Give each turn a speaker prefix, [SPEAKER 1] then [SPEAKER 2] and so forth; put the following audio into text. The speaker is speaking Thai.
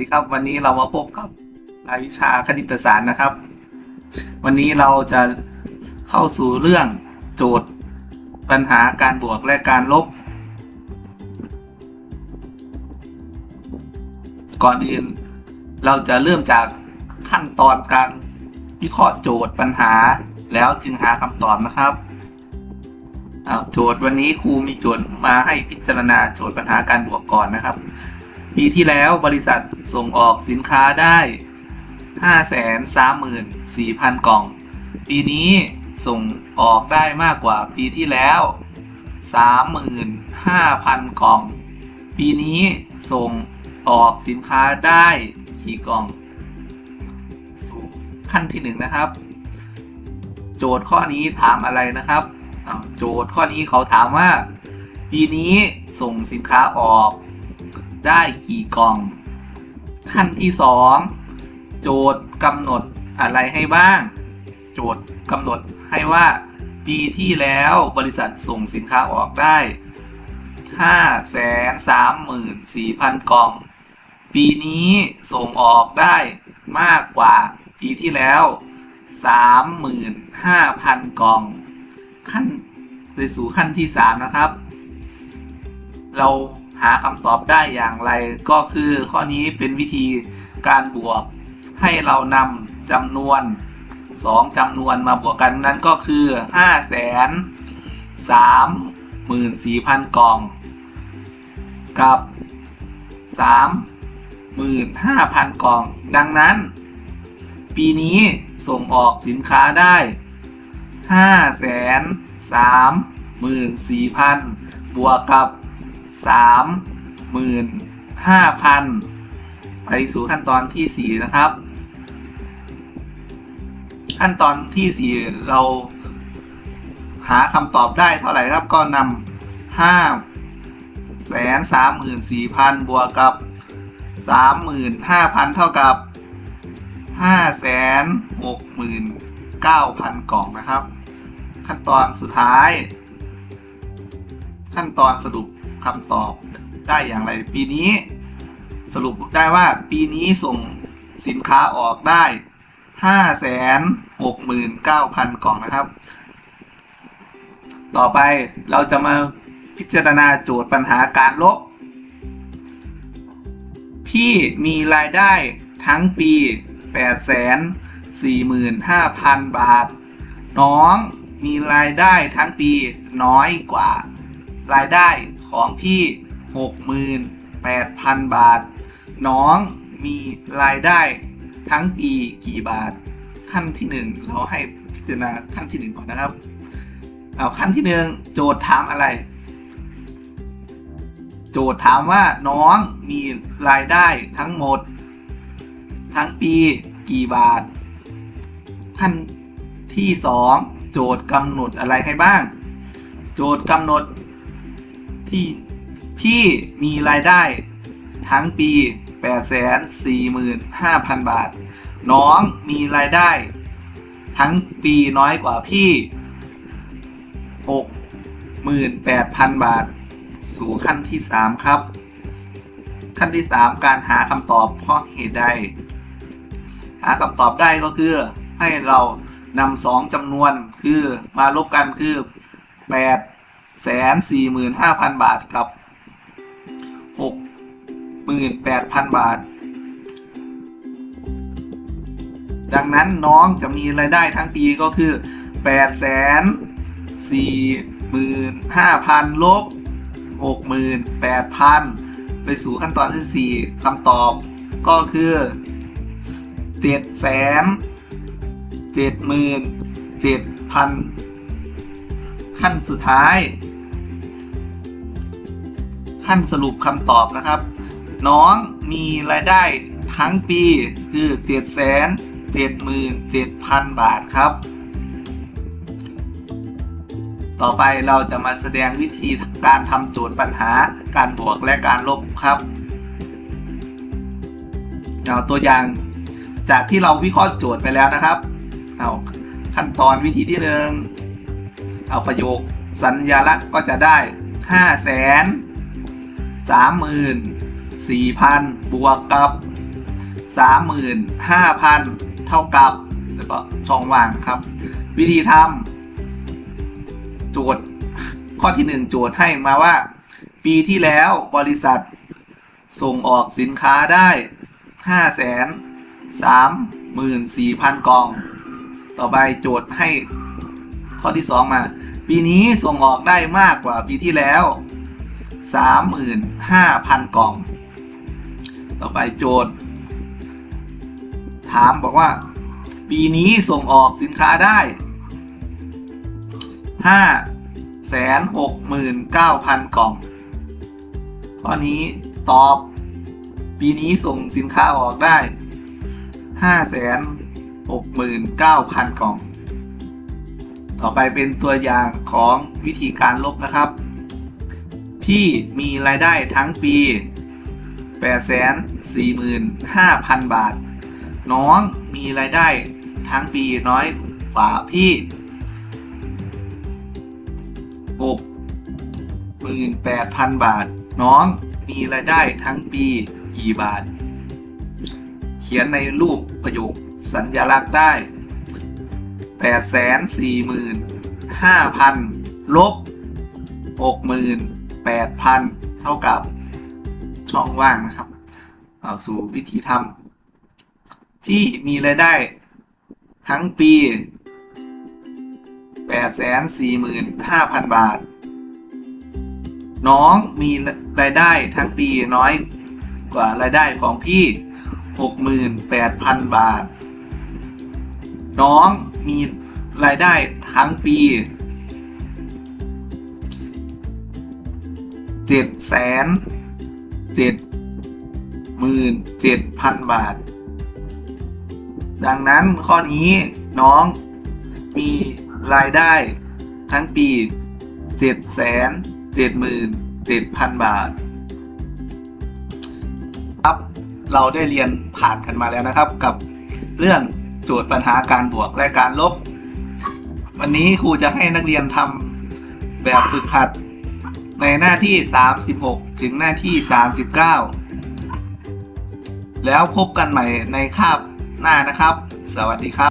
[SPEAKER 1] ดีครับ วันนี้เรามาพบกับรายวิชาคณิตศาสตร์นะครับ วันนี้เราจะเข้าสู่เรื่องโจทย์ปัญหาการบวกและการลบ ก่อนอื่นเราจะเริ่มจากขั้นตอนการวิเคราะห์โจทย์ปัญหาแล้วจึงหาคำตอบนะครับโจทย์วันนี้ครูมีโจทย์มาให้พิจารณาโจทย์ปัญหาการบวกก่อนนะครับ ปีที่แล้วบริษัทส่งออกสินค้าได้ 534,000 กล่อง ปีนี้ส่งออกได้มากกว่าปีที่แล้ว 35,000 กล่อง ปีนี้ส่งออกสินค้าได้กี่กล่อง ขั้นที่หนึ่งนะครับ โจทย์ข้อนี้ถามอะไรนะครับ โจทย์ข้อนี้เขาถามว่า ปีนี้ส่งสินค้าออก ได้กี่กล่อง ขั้นที่สองโจทย์กำหนดอะไรให้บ้าง โจทย์กำหนดให้ว่าปีที่แล้วบริษัทส่งสินค้าออกได้ 5 3 4 0 0 0 กล่อง ปีนี้ส่งออกได้มากกว่าปีที่แล้ว 35,000 กล่อง ขั้นไปสู่ขั้นที่ 3 นะครับ เรา หาคำตอบได้อย่างไร ก็คือข้อนี้เป็นวิธีการบวก ให้เรานำจำนวน 2จำนวนมาบวกกันนั้นก็คือ 5 3 4 0 0 0 กล่อง กับ 35,000 กล่อง ดังนั้น ปีนี้ส่งออกสินค้าได้ 5 3 4 0 0 0 บวกกับ 35,000ไปสู่ขั้นตอนที่4นะครับ ขั้นตอนที่4เราหาคำตอบได้เท่าไหร่ครับก็นำ5แสนสามหมื่นสี่พันบวกกับสามหมื่นห้าพันเท่ากับห้าแสนหกหมื่นเก้าพันกล่องนะครับ ขั้นตอนสุดท้าย ขั้นตอนสรุป คำตอบได้อย่างไรปีนี้สรุปได้ว่าปีนี้ส่งสินค้าออกได้ห้าแสนหกหมื่นเก้าพันกล่องนะครับ ต่อไปเราจะมาพิจารณาโจทย์ปัญหาการลบ พี่มีรายได้ทั้งปี 845,000 บาท น้องมีรายได้ทั้งปีน้อยกว่า รายได้ของพี่ 68,000 บาท น้องมีรายได้ทั้งปีกี่บาท ขั้นที่หนึ่งเราให้พิจารณาขั้นที่หนึ่งก่อนนะครับเอาขั้นที่หนึ่งโจทย์ถามอะไร โจทย์ถามว่าน้องมีรายได้ทั้งหมด ทั้งปีกี่บาท ขั้นที่สองโจทย์กำหนดอะไรให้บ้าง โจทย์กำหนด ที่พี่มีรายได้ทั้งปี 845,000 บาท น้องมีรายได้ ทั้งปีน้อยกว่าพี่ 68,000 บาท สู่ขั้นที่ 3 ครับ ขั้นที่ 3 การหาคำตอบเพราะเหตุใด หาคำตอบได้ก็คือให้เรานำสองจำนวนคือมาลบกันคือ8 แสนสี่หมื่นห้าพันบาทกับหกหมื่นแปดพันบาท ดังนั้นน้องจะมีรายได้ทั้งปีก็คือ8แสนสี่หมื่นห้าพันลบหกหมื่นแปดพันไปสู่ขั้นตอนที่สี่คำตอบก็คือเจ็ดแสนเจ็ดหมื่นเจ็ดพันขั้นสุดท้าย ขั้นสรุปคำตอบนะครับ น้องมีรายได้ทั้งปีคือ 7 7 7 7 0 0 0 บาทครับ ต่อไปเราจะมาแสดงวิธีการทำโจทย์ปัญหาการบวกและการลบครับเอาตัวอย่างจากที่เราวิเคราะห์โจทย์ไปแล้วนะครับ เอาขั้นตอนวิธีที่หนึ่งเอาประโยคสัญญลักษณ์ก็จะได้ 5 0 0 0 0 3 4 0 0 0 บวกกับ 35,000 เท่ากับ แล้วก็ช่องว่างครับ วิธีทำโจทย์ข้อที่ 1 โจทย์ให้มาว่า ปีที่แล้วบริษัทส่งออกสินค้าได้ 5 3 4 0 0 0 กล่อง ต่อไปโจทย์ให้ข้อที่ 2 มา ปีนี้ส่งออกได้มากกว่าปีที่แล้ว 35,000 กล่อง ต่อไปโจทย์ ถามบอกว่า ปีนี้ส่งออกสินค้าได้ 5 6 9 0 0 0 กล่อง ข้อนี้ตอบ ปีนี้ส่งสินค้าออกได้ 5 6 9 0 0 0 กล่อง ต่อไปเป็นตัวอย่างของวิธีการลบนะครับ พี่มีรายได้ทั้งปี 845,000 บาท น้องมีรายได้ทั้งปีน้อยกว่าพี่68,000 บาท น้องมีรายได้ทั้งปีกี่บาท เขียนในรูปประโยคสัญลักษณ์ได้ 845,000 ลบ 8,000 เท่ากับช่องว่างนะครับเอาสู่วิธีทำพี่มีรายได้ทั้งปี 845,000 บาท น้องมีรายได้ทั้งปีน้อยกว่ารายได้ของพี่ 68,000 บาท น้องมีรายได้ทั้งปี เจ็ดแสนเจ็ดหมื่นเจ็ดพันบาท ดังนั้นข้อนี้น้องมีรายได้ทั้งปีเจ็ดแสนเจ็ดหมื่นเจ็ดพันบาทครับเราได้เรียนผ่านกันมาแล้วนะครับ กับเรื่องโจทย์ปัญหาการบวกและการลบ วันนี้ครูจะให้นักเรียนทำแบบฝึกหัด ในหน้าที่ 36 ถึงหน้าที่ 39 แล้วพบกันใหม่ในคาบหน้านะครับ สวัสดีครับ